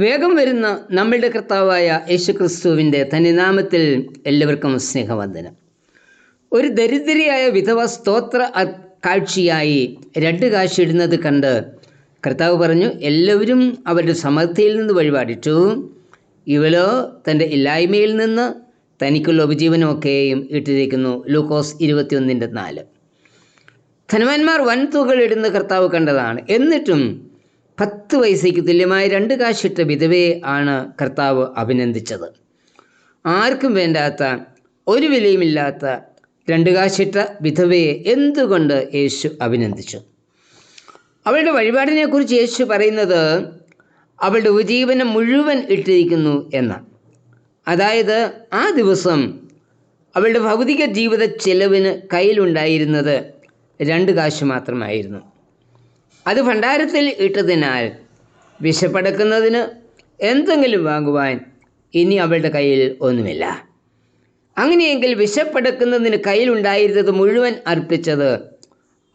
വേഗം വരുന്ന നമ്മളുടെ കർത്താവായ യേശുക്രിസ്തുവിന്റെ തനിനാമത്തിൽ നാമത്തിൽ എല്ലാവർക്കും സ്നേഹവന്ദനം. ഒരു ദരിദ്രയായ വിധവ സ്തോത്ര കാഴ്ചയായി രണ്ട് കാശിടുന്നത് കണ്ട് കർത്താവ് പറഞ്ഞു എല്ലാവരും അവരുടെ സമൃദ്ധിയിൽ നിന്ന് വഴിപാടിച്ചു ഇവളോ തന്റെ ഇല്ലായ്മയിൽ നിന്ന് തനിക്കുള്ള ഉപജീവനമൊക്കെയും ഇട്ടിരിക്കുന്നു. ലൂക്കോസ് ഇരുപത്തിയൊന്നിന്റെ നാല്. ധനവാന്മാർ വൻതുകൾ ഇടുന്ന കർത്താവ് കണ്ടതാണ്. എന്നിട്ടും പത്ത് പൈസയ്ക്ക് തുല്യമായ രണ്ട് കാശിട്ട വിധവയെ ആണ് കർത്താവ് അഭിനന്ദിച്ചത്. ആർക്കും വേണ്ടാത്ത ഒരു വിലയുമില്ലാത്ത രണ്ട് കാശിട്ട വിധവയെ എന്തുകൊണ്ട് യേശു അഭിനന്ദിച്ചു? അവളുടെ വഴിപാടിനെക്കുറിച്ച് യേശു പറയുന്നത് അവളുടെ ഉപജീവനം മുഴുവൻ ഇട്ടിരിക്കുന്നു എന്ന. അതായത് ആ ദിവസം അവളുടെ ഭൗതിക ജീവിത ചെലവിന് കയ്യിലുണ്ടായിരുന്നത് രണ്ട് കാശ് മാത്രമായിരുന്നു. അത് ഭണ്ഡാരത്തിൽ ഇട്ടതിനാൽ വിശപ്പടക്കുന്നതിന് എന്തെങ്കിലും വാങ്ങുവാൻ ഇനി അവളുടെ കയ്യിൽ ഒന്നുമില്ല. അങ്ങനെയെങ്കിൽ വിശപ്പടക്കുന്നതിന് കയ്യിലുണ്ടായിരുന്നത് മുഴുവൻ അർപ്പിച്ചത്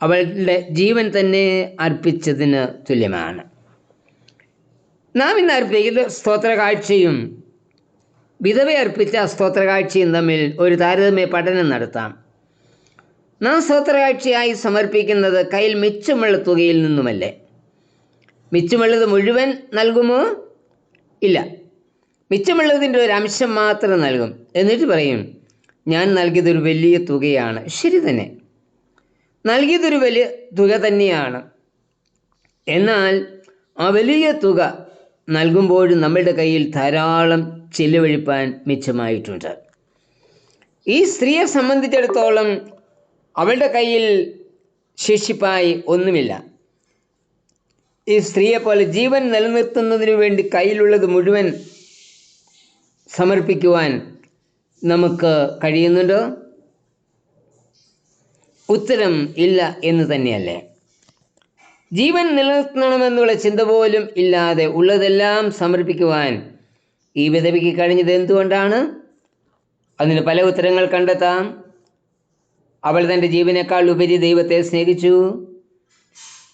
അവളുടെ ജീവൻ തന്നെ അർപ്പിച്ചതിന് തുല്യമാണ്. നാം ഇന്ന് അർപ്പിക്കുന്ന സ്തോത്ര കാഴ്ചയും വിധവ അർപ്പിച്ച സ്തോത്ര കാഴ്ചയും തമ്മിൽ ഒരു താരതമ്യ പഠനം നടത്താം. നാം സ്വത്രകാക്ഷിയായി സമർപ്പിക്കുന്നത് കയ്യിൽ മിച്ചമുള്ള തുകയിൽ നിന്നുമല്ലേ? മിച്ചമുള്ളത് മുഴുവൻ നൽകുമോ? ഇല്ല. മിച്ചമുള്ളതിന്റെ ഒരു അംശം മാത്രം നൽകും. എന്നിട്ട് പറയും ഞാൻ നൽകിയതൊരു വലിയ തുകയാണ്. ശരി തന്നെ. നൽകിയതൊരു വലിയ തുക തന്നെയാണ്. എന്നാൽ ആ വലിയ തുക നൽകുമ്പോഴും നമ്മളുടെ കയ്യിൽ ധാരാളം ചിലവഴിപ്പാൻ മിച്ചമായിട്ടുണ്ട്. ഈ സ്ത്രീയെ സംബന്ധിച്ചിടത്തോളം അവളുടെ കയ്യിൽ ശേഷിപ്പായി ഒന്നുമില്ല. ഈ സ്ത്രീയെ പോലെ ജീവൻ നിലനിർത്തുന്നതിന് വേണ്ടി കയ്യിലുള്ളത് മുഴുവൻ സമർപ്പിക്കുവാൻ നമുക്ക് കഴിയുന്നുണ്ടോ? ഉത്തരം ഇല്ല എന്ന് തന്നെയല്ലേ. ജീവൻ നിലനിർത്തണമെന്നുള്ള ചിന്ത പോലും ഇല്ലാതെ ഉള്ളതെല്ലാം സമർപ്പിക്കുവാൻ ഈ വിധവയ്ക്ക് കഴിഞ്ഞത് എന്തുകൊണ്ടാണ്? അതിന് പല ഉത്തരങ്ങൾ കണ്ടെത്താം. അവൾ തന്റെ ജീവനേക്കാൾ ഉപരി ദൈവത്തെ സ്നേഹിച്ചു.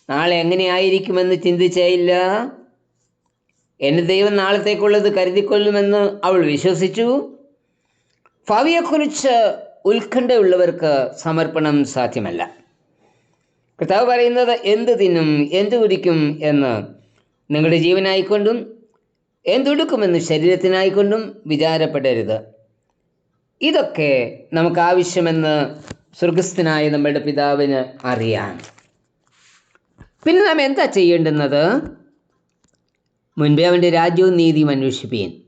നാളെ എങ്ങനെയായിരിക്കുമെന്ന് ചിന്തിച്ചേയില്ല. എന്റെ ദൈവം നാളത്തേക്കുള്ളത് കരുതിക്കൊള്ളുമെന്ന് അവൾ വിശ്വസിച്ചു. ഭാവിയെക്കുറിച്ച് ഉത്കണ്ഠയുള്ളവർക്ക് സമർപ്പണം സാധ്യമല്ല. കർത്താവ് പറയുന്നത് എന്ത് തിന്നും എന്ത് കുടിക്കും എന്ന് നിങ്ങളുടെ ജീവനായിക്കൊണ്ടും എന്തുടുക്കുമെന്ന് ശരീരത്തിനായിക്കൊണ്ടും വിചാരപ്പെടരുത്. ഇതൊക്കെ നമുക്ക് ആവശ്യമെന്ന് സ്വർഗസ്ഥനായ നമ്മുടെ പിതാവിന് അറിയാൻ പിന്നെ നാം എന്താ ചെയ്യേണ്ടുന്നത്? മുൻപേ അവന്റെ രാജ്യവും നീതിയും അന്വേഷിപ്പീൻ.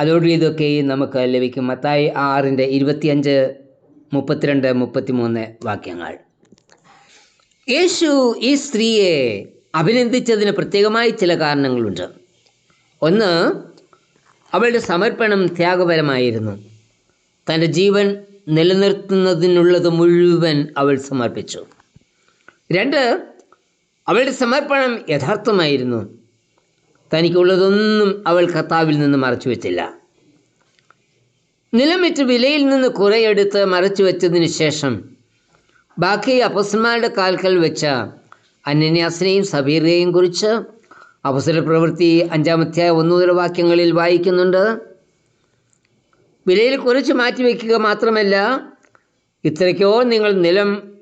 അതോടുകൂടി ഇതൊക്കെ നമുക്ക് ലഭിക്കും. മത്തായി ആറിന്റെ ഇരുപത്തിയഞ്ച് മുപ്പത്തിരണ്ട് മുപ്പത്തിമൂന്ന് വാക്യങ്ങൾ. യേശു ഈ സ്ത്രീയെ അഭിനന്ദിച്ചതിന് പ്രത്യേകമായി ചില കാരണങ്ങളുണ്ട്. ഒന്ന് അവളുടെ സമർപ്പണം ത്യാഗപരമായിരുന്നു. തന്റെ ജീവൻ നിലനിർത്തുന്നതിനുള്ളത് മുഴുവൻ അവൾ സമർപ്പിച്ചു. രണ്ട് അവളുടെ സമർപ്പണം യഥാർത്ഥമായിരുന്നു. തനിക്കുള്ളതൊന്നും അവൾ കർത്താവിൽ നിന്ന് മറച്ചു വെച്ചില്ല. നിലമിറ്റ് വിലയിൽ നിന്ന് കുറെയെടുത്ത് മറച്ചു വെച്ചതിന് ശേഷം ബാക്കി അപ്പസ്മാരുടെ കാൽക്കൽ വെച്ച അനന്യാസിനെയും സബീറിനെയും കുറിച്ച് അപസര പ്രവൃത്തി അഞ്ചാമത്തെ ഒന്നുതര വാക്യങ്ങളിൽ വായിക്കുന്നുണ്ട്. വിലയിൽ കുറച്ച് മാറ്റിവെക്കുക മാത്രമല്ല ഇത്രയ്ക്കോ നിങ്ങൾ നിലം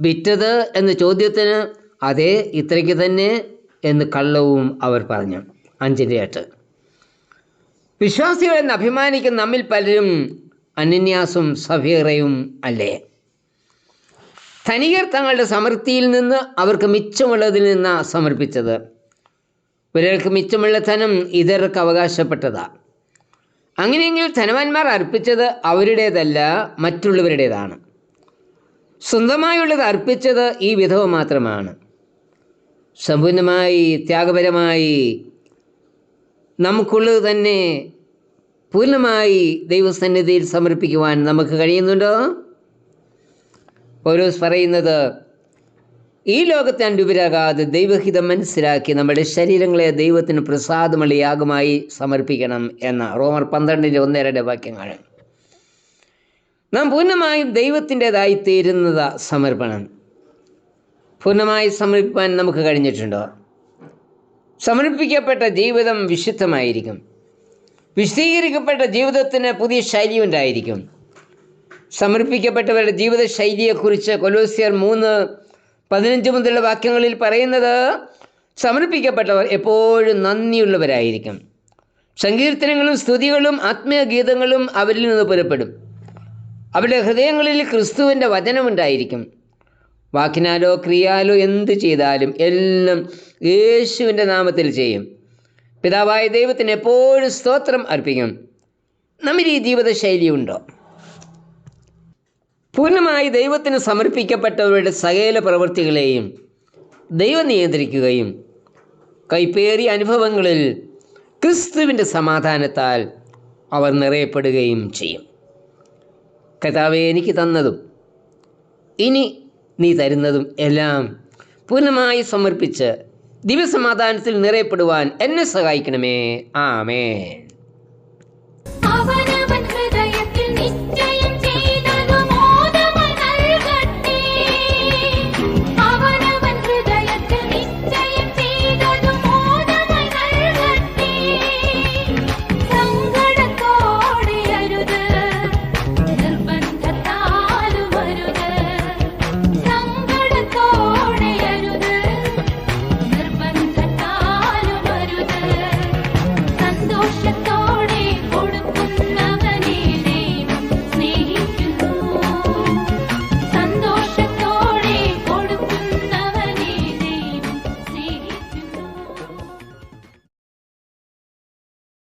വിറ്റത് എന്ന ചോദ്യത്തിന് അതെ ഇത്രയ്ക്ക് തന്നെ എന്ന് കള്ളവും അവർ പറഞ്ഞു. അഞ്ചിന്റെ എട്ട്. വിശ്വാസികളെന്ന് അഭിമാനിക്കുന്ന നമ്മിൽ പലരും അനന്യാസും സഫീറയും അല്ലേ? ധനികർ തങ്ങളുടെ സമൃദ്ധിയിൽ നിന്ന് അവർക്ക് മിച്ചമുള്ളതിൽ നിന്ന് സമർപ്പിച്ചത്. ഒരാൾക്ക് മിച്ചമുള്ള ധനം ഇതർക്ക് അവകാശപ്പെട്ടതാ. അങ്ങനെയെങ്കിൽ ധനവാന്മാർ അർപ്പിച്ചത് അവരുടേതല്ല മറ്റുള്ളവരുടേതാണ്. സ്വന്തമായുള്ളത് അർപ്പിച്ചത് ഈ വിധവ മാത്രമാണ്. സമ്പൂർണമായി ത്യാഗപരമായി നമുക്കുള്ളത് തന്നെ പൂർണമായി ദൈവസന്നിധിയിൽ സമർപ്പിക്കുവാൻ നമുക്ക് കഴിയുന്നുണ്ടോ? ഓരോ പറയുന്നത് ഈ ലോകത്തെ അനുപരാകാതെ ദൈവഹിതം മനസ്സിലാക്കി നമ്മുടെ ശരീരങ്ങളെ ദൈവത്തിന് പ്രസാദമുള്ള യാഗമായി സമർപ്പിക്കണം എന്ന റോമർ പന്ത്രണ്ടിന്റെ ഒന്നേരയുടെ വാക്യങ്ങൾ. നാം പൂർണമായും ദൈവത്തിന്റെതായി തീരുന്നത് സമർപ്പണം. പൂർണമായി സമർപ്പിക്കാൻ നമുക്ക് കഴിഞ്ഞിട്ടുണ്ടോ? സമർപ്പിക്കപ്പെട്ട ജീവിതം വിശുദ്ധമായിരിക്കും. വിശദീകരിക്കപ്പെട്ട ജീവിതത്തിന് പുതിയ ശൈലി ഉണ്ടായിരിക്കും. സമർപ്പിക്കപ്പെട്ടവരുടെ ജീവിത ശൈലിയെക്കുറിച്ച് കൊലോസിയർ മൂന്ന് പതിനഞ്ച് മുതലുള്ള വാക്യങ്ങളിൽ പറയുന്നത് സമർപ്പിക്കപ്പെട്ടവർ എപ്പോഴും നന്ദിയുള്ളവരായിരിക്കും. സങ്കീർത്തനങ്ങളും സ്തുതികളും ആത്മീയ ഗീതങ്ങളും അവരിൽ നിന്ന് പുറപ്പെടും. അവരുടെ ഹൃദയങ്ങളിൽ ക്രിസ്തുവിന്റെ വചനമുണ്ടായിരിക്കും. വാക്കിനാലോ ക്രിയാലോ എന്ത് ചെയ്താലും എല്ലാം യേശുവിന്റെ നാമത്തിൽ ചെയ്യും. പിതാവായ ദൈവത്തിന് എപ്പോഴും സ്തോത്രം അർപ്പിക്കും. നമ്മൾ ഈ ജീവിത ശൈലിയുണ്ടോ പൂർണമായി ദൈവത്തിന് സമർപ്പിക്കപ്പെട്ടവരുടെ സകല പ്രവൃത്തികളെയും ദൈവം നിയന്ത്രിക്കുകയും കൈപ്പേറിയ അനുഭവങ്ങളിൽ ക്രിസ്തുവിന്റെ സമാധാനത്താൽ അവർ നിറയപ്പെടുകയും ചെയ്യും. കഥാവെ എനിക്ക് തന്നതും ഇനി നീ തരുന്നതും എല്ലാം പൂർണമായി സമർപ്പിച്ച് ദിവ്യസമാധാനത്തിൽ നിറയപ്പെടുവാൻ എന്നെ സഹായിക്കണമേ. ആമേ